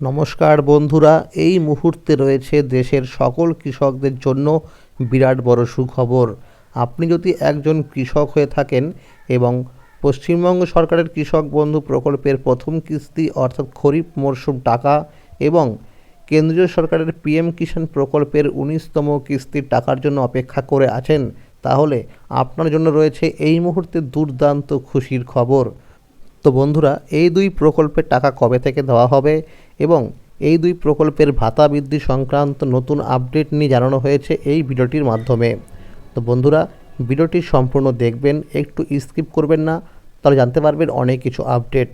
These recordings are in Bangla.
নমস্কার বন্ধুরা, এই মুহূর্তে রয়েছে দেশের সকল কৃষকদের জন্য বিরাট বড় সুখবর। আপনি যদি একজন কৃষক হয়ে থাকেন এবং পশ্চিমবঙ্গ সরকারের কৃষক বন্ধু প্রকল্পের প্রথম কিস্তি অর্থাৎ খরিফ মরশুম টাকা এবং কেন্দ্রীয় সরকারের পিএম কিষাণ প্রকল্পের উনিশতম কিস্তির টাকার জন্য অপেক্ষা করে আছেন, তাহলে আপনার জন্য রয়েছে এই মুহূর্তে দুর্দান্ত খুশির খবর। তো বন্ধুরা, এই দুই প্রকল্পের টাকা কবে থেকে দেওয়া হবে? এবং এই দুই প্রকল্পের ভাতা বৃদ্ধি সংক্রান্ত নতুন আপডেট নিয়ে জানানো হয়েছে এই ভিডিওটির মাধ্যমে। তো বন্ধুরা, ভিডিওটি সম্পূর্ণ দেখবেন, একটু স্কিপ করবেন না, তাহলে জানতে পারবেন অনেক কিছু আপডেট।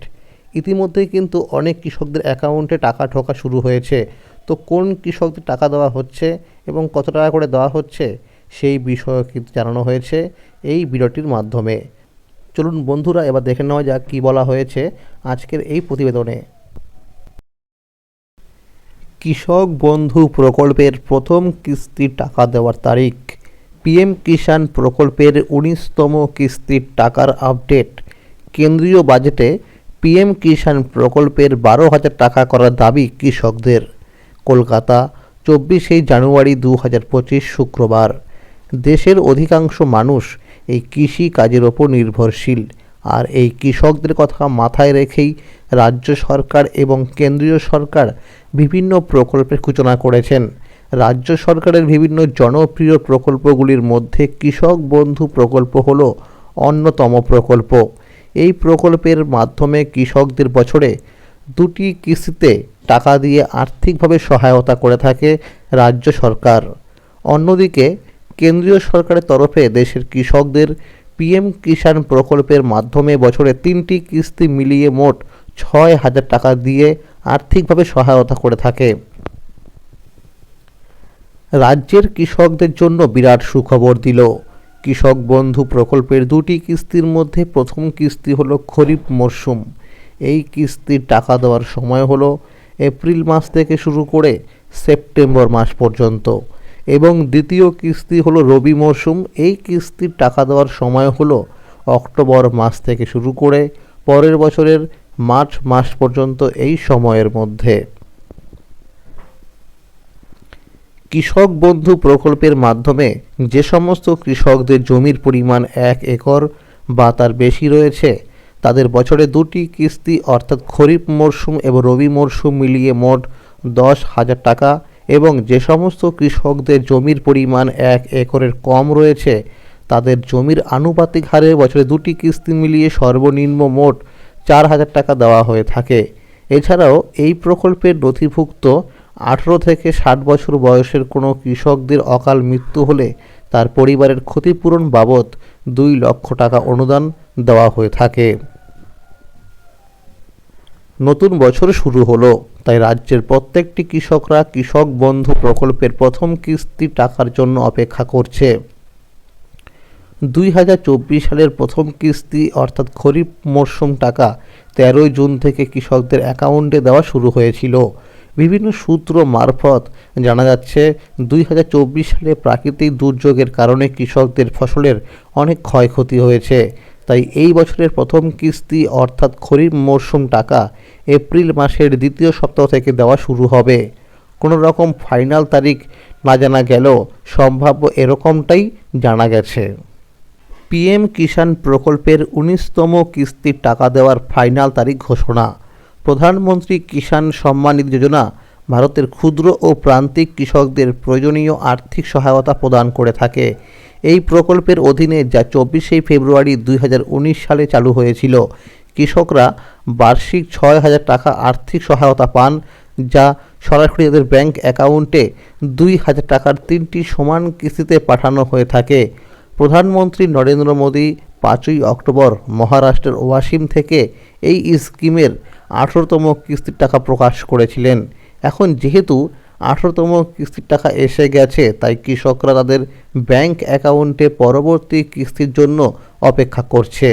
ইতিমধ্যেই কিন্তু অনেক কৃষকদের অ্যাকাউন্টে টাকা ঠোকা শুরু হয়েছে। তো কোন কৃষকদের টাকা দেওয়া হচ্ছে এবং কত টাকা করে দেওয়া হচ্ছে সেই বিষয়ে কিন্তু জানানো হয়েছে এই ভিডিওটির মাধ্যমে। চলুন বন্ধুরা, এবার দেখে নেওয়া যাক কী বলা হয়েছে আজকের এই প্রতিবেদনে। কৃষক বন্ধু প্রকল্পের প্রথম কিস্তির টাকা দেওয়ার তারিখ। পিএম কিষাণ প্রকল্পের উনিশতম কিস্তির টাকার আপডেট। কেন্দ্রীয় বাজেটে পিএম কিষাণ প্রকল্পের বারো হাজার টাকা করার দাবি কৃষকদের। কলকাতা, চব্বিশে জানুয়ারি দু হাজার পঁচিশ শুক্রবার। দেশের অধিকাংশ মানুষ এই কৃষি কাজের ওপর নির্ভরশীল। আর এই কৃষকদের কথা মাথায় রেখেই রাজ্য সরকার এবং কেন্দ্রীয় সরকার বিভিন্ন প্রকল্পের সূচনা করেছেন। রাজ্য সরকারের বিভিন্ন জনপ্রিয় প্রকল্পগুলির মধ্যে কৃষক বন্ধু প্রকল্প হল অন্যতম প্রকল্প। এই প্রকল্পের মাধ্যমে কৃষকদের বছরে দুটি কিস্তিতে টাকা দিয়ে আর্থিকভাবে সহায়তা করে থাকে রাজ্য সরকার। অন্যদিকে কেন্দ্রীয় সরকারের তরফে দেশের কৃষকদের পিএম কিষাণ প্রকল্পের মাধ্যমে বছরে তিনটি কিস্তি মিলিয়ে মোট ছয় হাজার টাকা দিয়ে আর্থিকভাবে সহায়তা করে থাকে। রাজ্যের কৃষকদের জন্য বিরাট সুখবর দিল। কৃষক বন্ধু প্রকল্পের দুটি কিস্তির মধ্যে প্রথম কিস্তি হলো খরিফ মরশুম এই কিস্তির টাকা দেওয়ার সময় হলো এপ্রিল মাস থেকে শুরু করে সেপ্টেম্বর মাস পর্যন্ত। এবং দ্বিতীয় কিস্তি হলো রবি মরশুম এই কিস্তির টাকা দেওয়ার সময় হলো অক্টোবর মাস থেকে শুরু করে পরের বছরের মার্চ মাস পর্যন্ত এই সময়ের মধ্যে। কৃষক বন্ধু প্রকল্পের মাধ্যমে যে সমস্ত কৃষকদের জমির পরিমাণ এক একর বা তার বেশি রয়েছে, তাদের বছরে দুটি কিস্তি অর্থাৎ খরিফ মরশুম এবং রবি মরশুম মিলিয়ে মোট দশ হাজার টাকা এবং যে সমস্ত কৃষকদের জমির পরিমাণ এক একরের কম রয়েছে, তাদের জমির আনুপাতিক হারে বছরে দুটি কিস্তি মিলিয়ে সর্বনিম্ন মোট চার হাজার টাকা দেওয়া হয়ে থাকে। এছাড়াও এই প্রকল্পের নথিভুক্ত আঠেরো থেকে ষাট বছর বয়সের কোনো কৃষকদের অকাল মৃত্যু হলে তার পরিবারের ক্ষতিপূরণ বাবদ দুই লক্ষ টাকা অনুদান দেওয়া হয়ে থাকে। নতুন বছর শুরু হলো। তাই রাজ্যের প্রত্যেকটি কৃষকরা কৃষক বন্ধু প্রকল্পের প্রথম কিস্তি টাকার জন্য অপেক্ষা করছে। দুই হাজার চব্বিশ সালের প্রথম কিস্তি, অর্থাৎ খরিফ মরশুম টাকা, তেরোই জুন থেকে কৃষকদের অ্যাকাউন্টে দেওয়া শুরু হয়েছিল। বিভিন্ন সূত্র মারফত জানা যাচ্ছে, দুই হাজার চব্বিশ সালে প্রাকৃতিক দুর্যোগের কারণে কৃষকদের ফসলের অনেক ক্ষয়ক্ষতি হয়েছে। তাই এই বছরের প্রথম কিস্তি অর্থাৎ খরিফ মরশুম টাকা এপ্রিল মাসের দ্বিতীয় সপ্তাহ থেকে দেওয়া শুরু হবে। কোনো রকম ফাইনাল তারিখ না জানা গেলেও সম্ভাব্য এরকমটাই জানা গেছে। পিএম কিষাণ প্রকল্পের উনিশতম কিস্তির টাকা দেওয়ার ফাইনাল তারিখ ঘোষণা। প্রধানমন্ত্রী কিষাণ সম্মান নিধি যোজনা ভারতের ক্ষুদ্র ও প্রান্তিক কৃষকদের প্রয়োজনীয় আর্থিক সহায়তা প্রদান করে থাকে। এই প্রকল্পের অধীনে যা চব্বিশে ফেব্রুয়ারি দুই হাজার উনিশ সালে চালু হয়েছিল, কৃষকরা বার্ষিক ছয় হাজার টাকা আর্থিক সহায়তা পান, যা সরাসরি তাদের ব্যাংক অ্যাকাউন্টে দুই হাজার টাকার তিনটি সমান কিস্তিতে পাঠানো হয়ে থাকে। প্রধানমন্ত্রী নরেন্দ্র মোদী পাঁচই অক্টোবর মহারাষ্ট্রের ওয়াসিম থেকে এই স্কিমের আঠেরোতম কিস্তির টাকা প্রকাশ করেছিলেন। এখন যেহেতু আঠেরোতম কিস্তির টাকা এসে গেছে, তাই কৃষকরা তাদের ব্যাংক অ্যাকাউন্টে পরবর্তী কিস্তির জন্য অপেক্ষা করছে।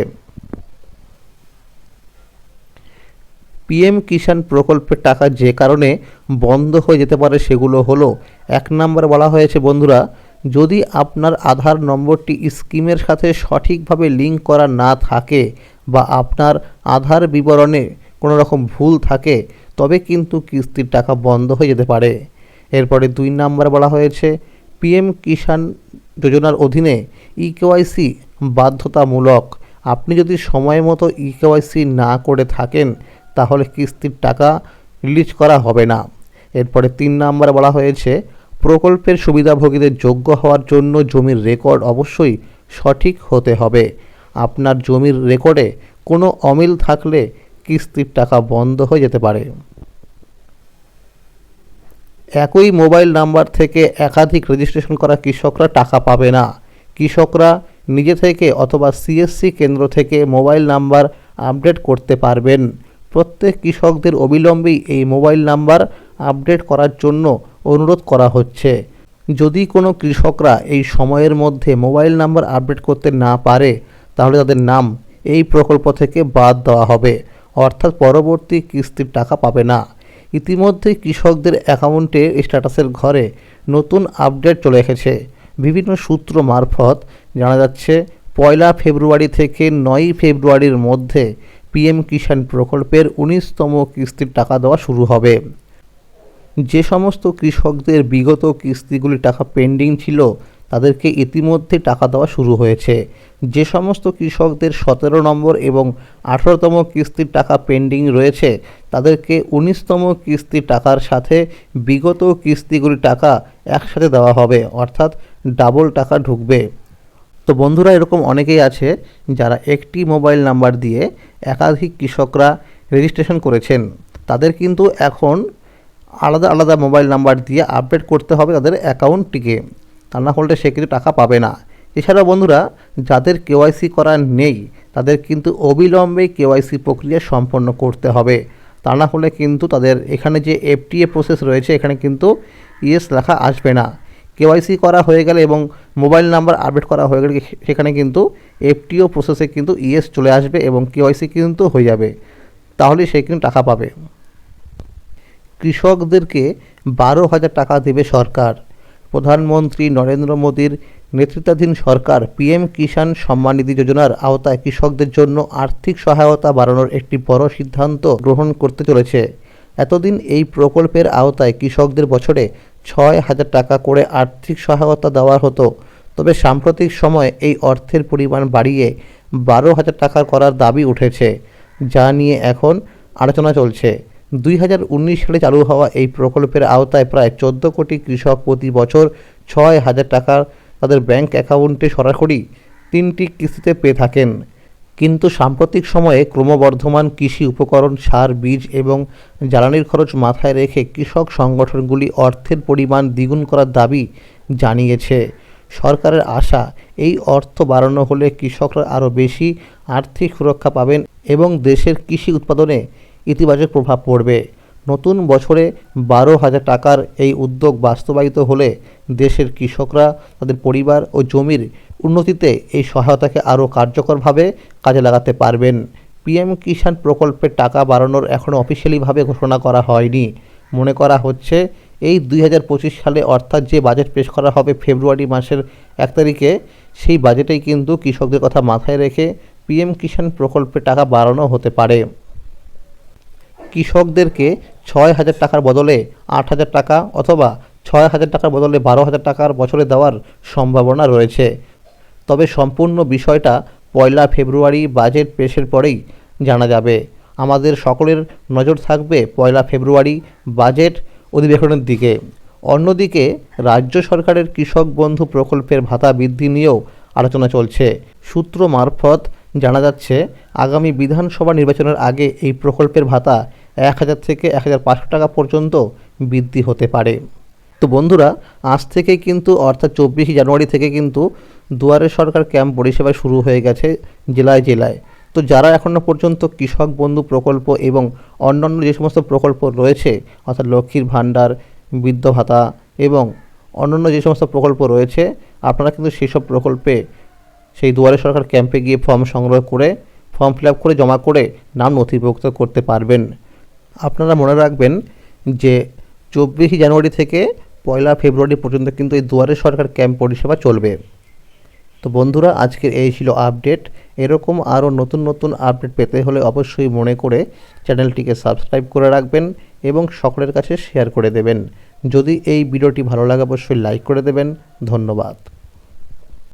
পিএম কিষাণ প্রকল্পের টাকা যে কারণে বন্ধ হয়ে যেতে পারে সেগুলো হলো, এক নম্বর বলা হয়েছে, বন্ধুরা, যদি আপনার আধার নম্বরটি স্কিমের সাথে সঠিকভাবে লিঙ্ক করা না থাকে বা আপনার আধার বিবরণে কোনো রকম ভুল থাকে, তবে কিন্তু কিস্তির টাকা বন্ধ হয়ে যেতে পারে। এরপরে দুই নাম্বার বলা হয়েছে, পিএম কিষাণ যোজনার অধীনে ই কেওয়াইসি বাধ্যতামূলক। আপনি যদি সময় মতো ই কেওয়াইসি না করে থাকেন, তাহলে কিস্তির টাকা রিলিজ করা হবে না। এরপরে তিন নাম্বার বলা হয়েছে, প্রকল্পের সুবিধাভোগীদের যোগ্য হওয়ার জন্য জমির রেকর্ড অবশ্যই সঠিক হতে হবে। আপনার জমির রেকর্ডে কোনো অমিল থাকলে কিস্তির টাকা বন্ধ হয়ে যেতে পারে। একই মোবাইল নাম্বার থেকে একাধিক রেজিস্ট্রেশন করা কৃষকরা টাকা পাবে না। কৃষকরা নিজে থেকে অথবা সিএসসি কেন্দ্র থেকে মোবাইল নাম্বার আপডেট করতে পারবেন। প্রত্যেক কৃষকদের অবিলম্বেই এই মোবাইল নাম্বার আপডেট করার জন্য অনুরোধ করা হচ্ছে। যদি কোনো কৃষকরা এই সময়ের মধ্যে মোবাইল নাম্বার আপডেট করতে না পারে, তাহলে তাদের নাম এই প্রকল্প থেকে বাদ দেওয়া হবে। অর্থাৎ পরবর্তী কিস্তির টাকা পাবে না। ইতিমধ্যে কৃষকদের অ্যাকাউন্টে স্ট্যাটাসের ঘরে নতুন আপডেট চলে এসেছে। বিভিন্ন সূত্র মারফত জানা যাচ্ছে, পয়লা ফেব্রুয়ারি থেকে নয়ই ফেব্রুয়ারির মধ্যে পিএম কিষাণ প্রকল্পের উনিশতম কিস্তির টাকা দেওয়া শুরু হবে। যে সমস্ত কৃষকদের বিগত কিস্তিগুলি টাকা পেন্ডিং ছিল তাদেরকে ইতিমধ্যে টাকা দেওয়া শুরু হয়েছে। যে সমস্ত কৃষকদের সতেরো নম্বর এবং আঠারোতম কিস্তির টাকা পেন্ডিং রয়েছে, তাদেরকে উনিশতম কিস্তির টাকার সাথে বিগত কিস্তিগুলি টাকা একসাথে দেওয়া হবে, অর্থাৎ ডাবল টাকা ঢুকবে। তো বন্ধুরা, এরকম অনেকেই আছে যারা একটি মোবাইল নাম্বার দিয়ে একাধিক কৃষকরা রেজিস্ট্রেশন করেছেন। তাদের কিন্তু এখন আলাদা আলাদা মোবাইল নাম্বার দিয়ে আপডেট করতে হবে তাদের অ্যাকাউন্টটিকে। তা না হলে সে কিন্তু টাকা পাবে না। এছাড়াও বন্ধুরা, যাদের কেওয়াইসি করা নেই, তাদের কিন্তু অবিলম্বে কেওয়াইসি প্রক্রিয়া সম্পন্ন করতে হবে। তা না হলে কিন্তু তাদের এখানে যে এফটিএ প্রসেস রয়েছে, এখানে কিন্তু ইএস লেখা আসবে না। কেওয়াইসি করা হয়ে গেলে এবং মোবাইল নাম্বার আপডেট করা হয়ে গেলে সেখানে কিন্তু এফটিও প্রসেসে কিন্তু ইএস চলে আসবে এবং কেওয়াইসি কিন্তু হয়ে যাবে। তাহলে সে কিন্তু টাকা পাবে। কৃষকদেরকে বারো হাজার টাকা দেবে সরকার। প্রধানমন্ত্রী নরেন্দ্র মোদীর নেতৃত্বাধীন সরকার পিএম কিষাণ সম্মানিধি যোজনার আওতায় কৃষকদের জন্য আর্থিক সহায়তা বাড়ানোর একটি বড় সিদ্ধান্ত গ্রহণ করতে চলেছে। এতদিন এই প্রকল্পের আওতায় কৃষকদের বছরে ছয় হাজার টাকা করে আর্থিক সহায়তা দেওয়া হতো। তবে সাম্প্রতিক সময়ে এই অর্থের পরিমাণ বাড়িয়ে বারো হাজার টাকা করার দাবি উঠেছে, যা নিয়ে এখন আলোচনা চলছে। দুই হাজার উনিশ সালে চালু হওয়া এই প্রকল্পের আওতায় প্রায় চোদ্দ কোটি কৃষক প্রতি বছর ছয় হাজার টাকা তাদের ব্যাংক অ্যাকাউন্টে সরাসরি তিনটি কিস্তিতে পেয়ে থাকেন। কিন্তু সাম্প্রতিক সময়ে ক্রমবর্ধমান কৃষি উপকরণ, সার, বীজ এবং জ্বালানির খরচ মাথায় রেখে কৃষক সংগঠনগুলি অর্থের পরিমাণ দ্বিগুণ করার দাবি জানিয়েছে। সরকারের আশা, এই অর্থ বাড়ানো হলে কৃষকরা আরও বেশি আর্থিক সুরক্ষা পাবেন এবং দেশের কৃষি উৎপাদনে ইতিবাচক প্রভাব পড়বে। নতুন বছরে বারো হাজার টাকার এই উদ্যোগ বাস্তবায়িত হলে দেশের কৃষকরা, তাদের পরিবার ও জমির উন্নতিতে এই সহায়তাকে আরও কার্যকরভাবে কাজে লাগাতে পারবেন। পিএম কিষাণ প্রকল্পের টাকা বাড়ানোর এখনও অফিসিয়ালিভাবে ঘোষণা করা হয়নি। মনে করা হচ্ছে, এই দুই হাজার পঁচিশ সালে অর্থাৎ যে বাজেট পেশ করা হবে ফেব্রুয়ারি মাসের এক তারিখে, সেই বাজেটেই কিন্তু কৃষকদের কথা মাথায় রেখে পিএম কিষাণ প্রকল্পের টাকা বাড়ানো হতে পারে। কৃষকদেরকে ছয় হাজার টাকার বদলে আট হাজার টাকা অথবা ছয় হাজার টাকার বদলে বারো হাজার টাকার বছরে দেওয়ার সম্ভাবনা রয়েছে। তবে সম্পূর্ণ বিষয়টা পয়লা ফেব্রুয়ারি বাজেট পেশের পরেই জানা যাবে। আমাদের সকলের নজর থাকবে পয়লা ফেব্রুয়ারি বাজেট অধিবেশনের দিকে। অন্যদিকে রাজ্য সরকারের কৃষক বন্ধু প্রকল্পের ভাতা বৃদ্ধি নিয়েও আলোচনা চলছে। সূত্র মারফত জানা যাচ্ছে, আগামী বিধানসভা নির্বাচনের আগে এই প্রকল্পের ভাতা এক হাজার থেকে এক হাজার পাঁচশো টাকা পর্যন্ত বৃদ্ধি হতে পারে। তো বন্ধুরা, আজ থেকে কিন্তু, অর্থাৎ চব্বিশে জানুয়ারি থেকে কিন্তু দুয়ারে সরকার ক্যাম্প পরিষেবা শুরু হয়ে গেছে জেলায় জেলায়। তো যারা এখনও পর্যন্ত কৃষক বন্ধু প্রকল্প এবং অন্যান্য যে সমস্ত প্রকল্প রয়েছে, অর্থাৎ লক্ষ্মীর ভাণ্ডার, বৃদ্ধ ভাতা এবং অন্যান্য যে সমস্ত প্রকল্প রয়েছে, আপনারা কিন্তু সেসব প্রকল্পে সেই দুয়ারে সরকার ক্যাম্পে গিয়ে ফর্ম সংগ্রহ করে, ফর্ম ফিল করে, জমা করে নাম নথিভুক্ত করতে পারবেন। আপনারা মনে রাখবেন যে চব্বিশে জানুয়ারি থেকে পয়লা ফেব্রুয়ারি পর্যন্ত কিন্তু এই দুয়ারে সরকার ক্যাম্প পরিষেবা চলবে। তো বন্ধুরা, আজকের এই ছিল আপডেট। এরকম আরও নতুন নতুন আপডেট পেতে হলে অবশ্যই মনে করে চ্যানেলটিকে সাবস্ক্রাইব করে রাখবেন এবং সকলের কাছে শেয়ার করে দেবেন। যদি এই ভিডিওটি ভালো লাগে, অবশ্যই লাইক করে দেবেন। ধন্যবাদ।